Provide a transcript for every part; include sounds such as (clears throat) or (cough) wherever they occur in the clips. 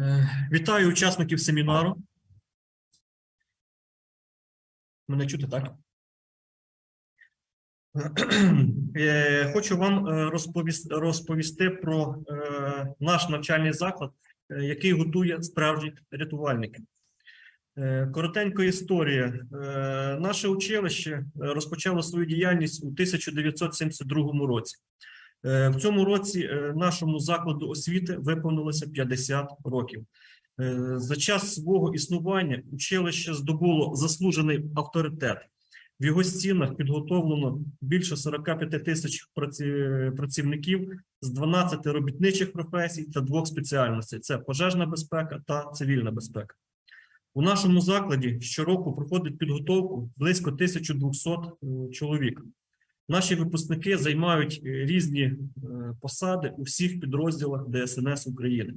Е, Вітаю учасників семінару. Мене чути, так? Е, Хочу вам е, розповісти, про наш навчальний заклад, який готує справжніх рятувальників. Е, Коротенька історія. Наше училище розпочало свою діяльність у 1972 році. Е, В цьому році е, нашому закладу освіти виповнилося 50 років. Е, За час свого існування училище здобуло заслужений авторитет. В його стінах підготовлено більше 45 тисяч працівників з 12 робітничих професій та двох спеціальностей: це пожежна безпека та цивільна безпека. У нашому закладі щороку проходить підготовку близько 1200 е, чоловік. Наші випускники займають е, різні е, посади у всіх підрозділах ДСНС України.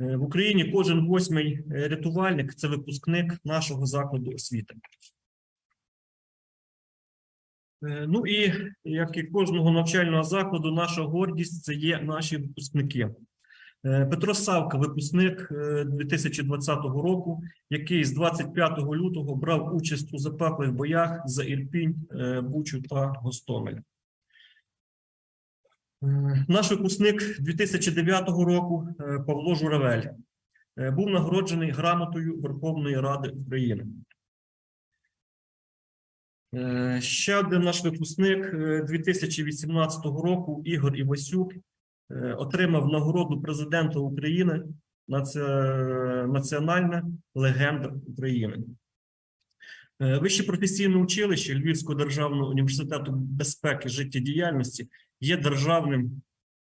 Е, В Україні кожен восьмий рятувальник це випускник нашого закладу освіти. Ну і як і кожного навчального закладу, наша гордість це є наші випускники. Е, Петро Савка, випускник е, 2020 року, який з 25 лютого брав участь у запеклих боях за Ірпінь, е, Бучу та Гостомель. Е, Наш випускник 2009 року е, Павло Журавель е, був нагороджений грамотою Верховної Ради України. Е, Ще один наш випускник е, 2018 року Ігор Івасюк е, отримав нагороду президента України Національна легенда України. Е, Вище професійне училище Львівського державного університету безпеки життєдіяльності є державним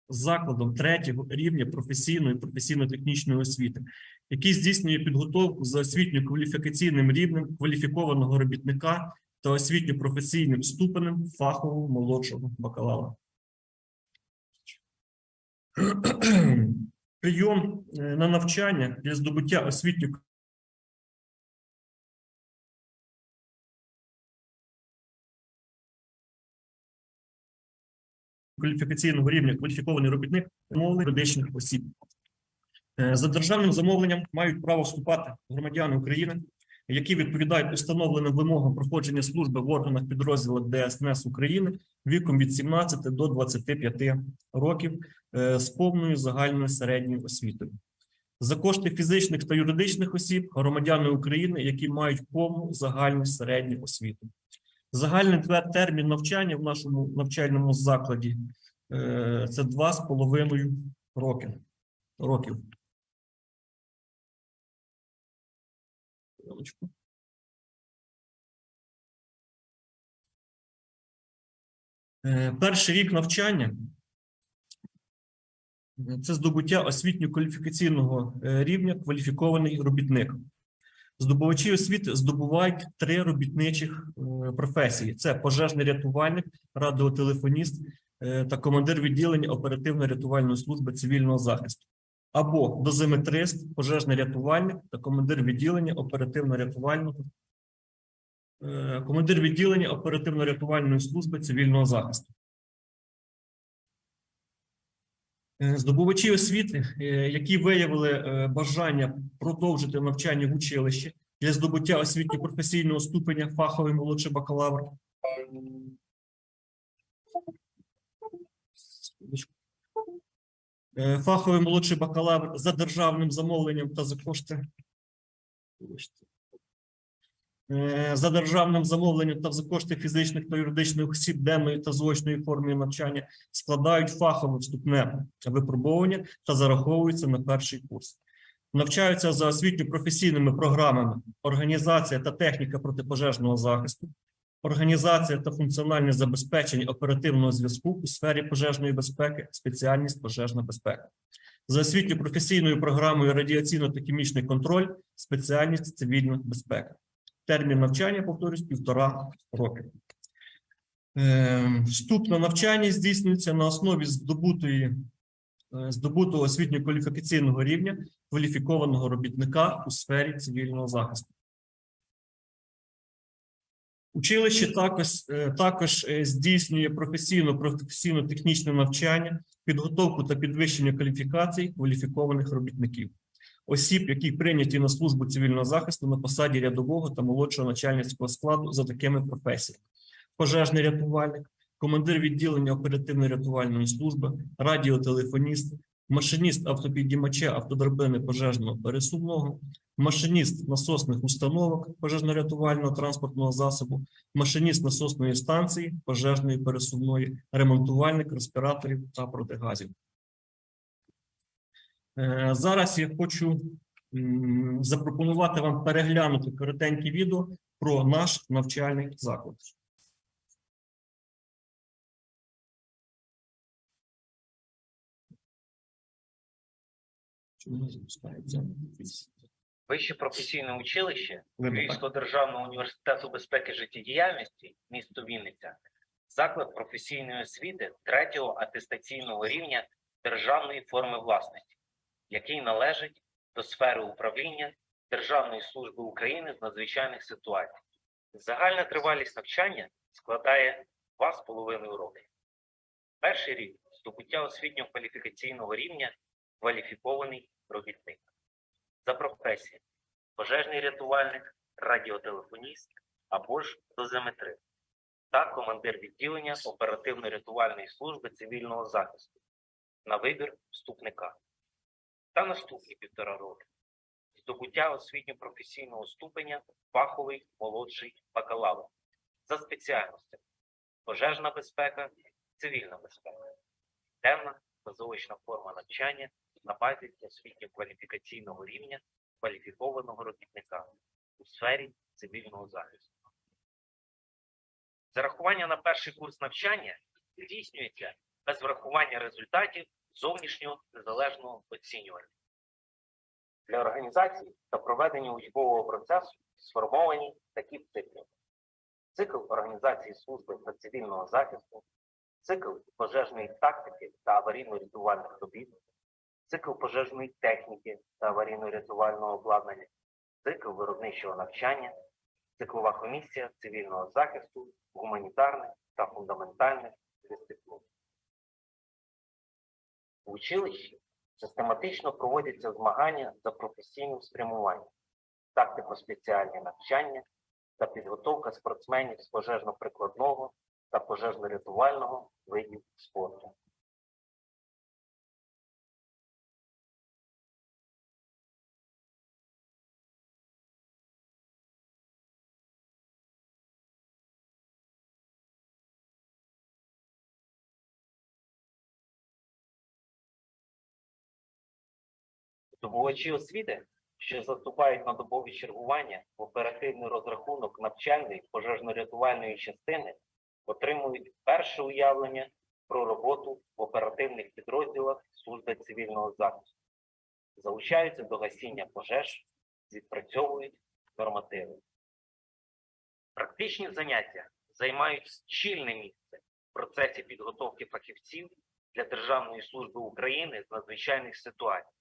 закладом третього рівня професійної професійно-технічної освіти, який здійснює підготовку за освітньо-кваліфікаційним рівнем кваліфікованого робітника та освітньо-професійним ступенем фахового молодшого бакалавра. (clears throat) Прийом е, на навчання для здобуття освітньо кваліфікаційного рівня кваліфікований робітник мови юридичних осіб. Е, За державним замовленням мають право вступати громадяни України, які відповідають установленим вимогам проходження служби в органах підрозділах ДСНС України віком від 17 до 25 років е, з повною загальною середньою освітою. За кошти фізичних та юридичних осіб громадяни України, які мають повну загальну середню освіту. Загальний термін навчання в нашому навчальному закладі е, це два з половиною роки. років. Хвилиночку. Е, Перший рік навчання це здобуття освітньо-кваліфікаційного е, рівня кваліфікований робітник. Здобувачі освіти здобувають три робітничих е, професії: це пожежний рятувальник, радіотелефоніст та командир відділення оперативно-рятувальної служби цивільного захисту, або дозиметрист, пожежний рятувальник та командир відділення оперативно-рятувального е, командир відділення оперативно-рятувальної служби цивільного захисту. Е, Здобувачі освіти, е, які виявили бажання продовжити навчання в училищі для здобуття освітньо-професійного ступеня фаховий молодший бакалавр. Фаховий молодший бакалавр за державним замовленням та за кошти. Е, За державним замовленням та за кошти фізичних та юридичних осіб денної та заочної форми навчання складають фахове вступне випробовування та зараховуються на перший курс. Навчаються за освітньо-професійними програмами організація та техніка протипожежного захисту, організація та функціональне забезпечення оперативного зв'язку у сфері пожежної безпеки, спеціальність пожежна безпека. За освітньо-професійною програмою радіаційно та контроль, спеціальність цивільна безпека. Термін навчання, повторюсь, півтора роки. Е, Вступ на навчання здійснюється на основі здобутої, е, здобутого освітньо-кваліфікаційного рівня кваліфікованого робітника у сфері цивільного захисту. Училище також, е, також е, здійснює професійно професійно-технічне навчання, підготовку та підвищення кваліфікацій кваліфікованих робітників. осіб, які прийняті на службу цивільного захисту на посаді рядового та молодшого начальницького складу за такими професіями: пожежний рятувальник, командир відділення оперативно-рятувальної служби, радіотелефоніст, машиніст автопідіймача автодрабини пожежного пересувного, машиніст насосних установок пожежно-рятувального транспортного засобу, машиніст насосної станції пожежної пересувної, ремонтувальник респіраторів та протигазів. Е, Зараз я хочу запропонувати вам переглянути коротеньке відео про наш навчальний заклад. Чому не запускається? Вище професійне училище Видно. Львівського державного університету безпеки життєдіяльності, місто Вінниця, заклад професійної освіти третього атестаційного рівня державної форми власності, який належить до сфери управління Державної служби України з надзвичайних ситуацій. Загальна тривалість навчання складає 2,5 роки. Перший рік здобуття освітньо-кваліфікаційного рівня кваліфікований робітник. За професією. Пожежний рятувальник, радіотелефоніст або ж дозиметрист та командир відділення оперативно-рятувальної служби цивільного захисту на вибір вступника. Та наступні півтора роки. Здобуття освітньо-професійного ступеня фаховий молодший бакалавр за спеціальностями пожежна безпека, цивільна безпека, темна та форма навчання на базі освітньо-кваліфікаційного рівня кваліфікованого робітника у сфері цивільного захисту. Зарахування на перший курс навчання здійснюється без врахування результатів зовнішнього незалежного оцінювання. Для організації та проведення учбового процесу сформовані такі цикли: цикл організації служби та цивільного захисту, цикл пожежної тактики та аварійно-рятувальних робіт, цикл пожежної техніки та аварійно-рятувального обладнання, цикл виробничого навчання, циклова комісія цивільного захисту, гуманітарних та фундаментальних дисциплін. У училищі систематично проводяться змагання за професійним спрямуванням, тактико-спеціальні навчання та підготовка спортсменів з пожежно-прикладного та пожежно-рятувального видів спорту. Здобувачі освіти, що заступають на добові чергування в оперативний розрахунок навчальної пожежно-рятувальної частини, отримують перше уявлення про роботу в оперативних підрозділах служби цивільного захисту, залучаються до гасіння пожеж, відпрацьовують нормативи. Практичні заняття займають щільне місце в процесі підготовки фахівців для Державної служби України з надзвичайних ситуацій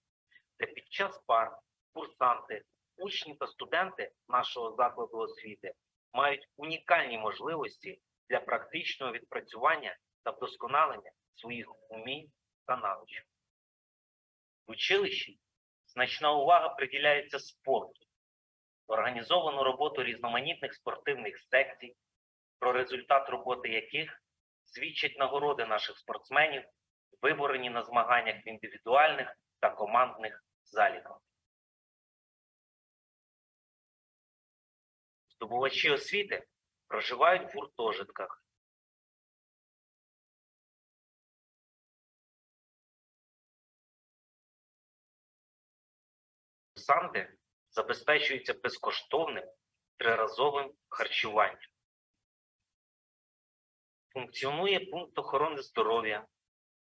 де під час пар курсанти, учні та студенти нашого закладу освіти мають унікальні можливості для практичного відпрацювання та вдосконалення своїх умінь та навичок. В училищі значна увага приділяється спорту, організовану роботу різноманітних спортивних секцій, про результат роботи яких свідчать нагороди наших спортсменів, виборені на змаганнях в індивідуальних та командних заліках. Здобувачі освіти проживають в гуртожитках. Курсанти забезпечуються безкоштовним триразовим харчуванням. Функціонує пункт охорони здоров'я,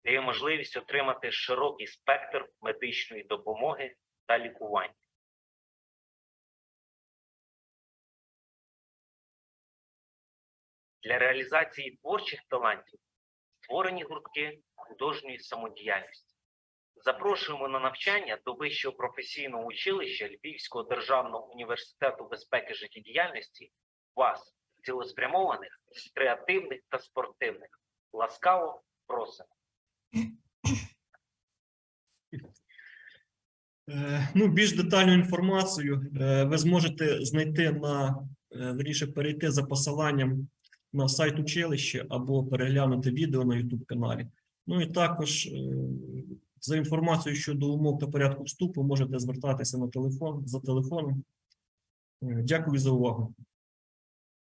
дає можливість отримати широкий спектр медичної допомоги та лікування. Для реалізації творчих талантів створені гуртки художньої самодіяльності. Запрошуємо на навчання до Вищого професійного училища Львівського державного університету безпеки життєдіяльності вас, цілеспрямованих, креативних та спортивних. Ласкаво просимо. Ну, більш детальну інформацію е, ви зможете знайти на е, вірніше перейти за посиланням на сайт училища або переглянути відео на YouTube каналі. Ну і також е, за інформацією щодо умов та порядку вступу можете звертатися на телефон за телефоном. Е, Дякую за увагу.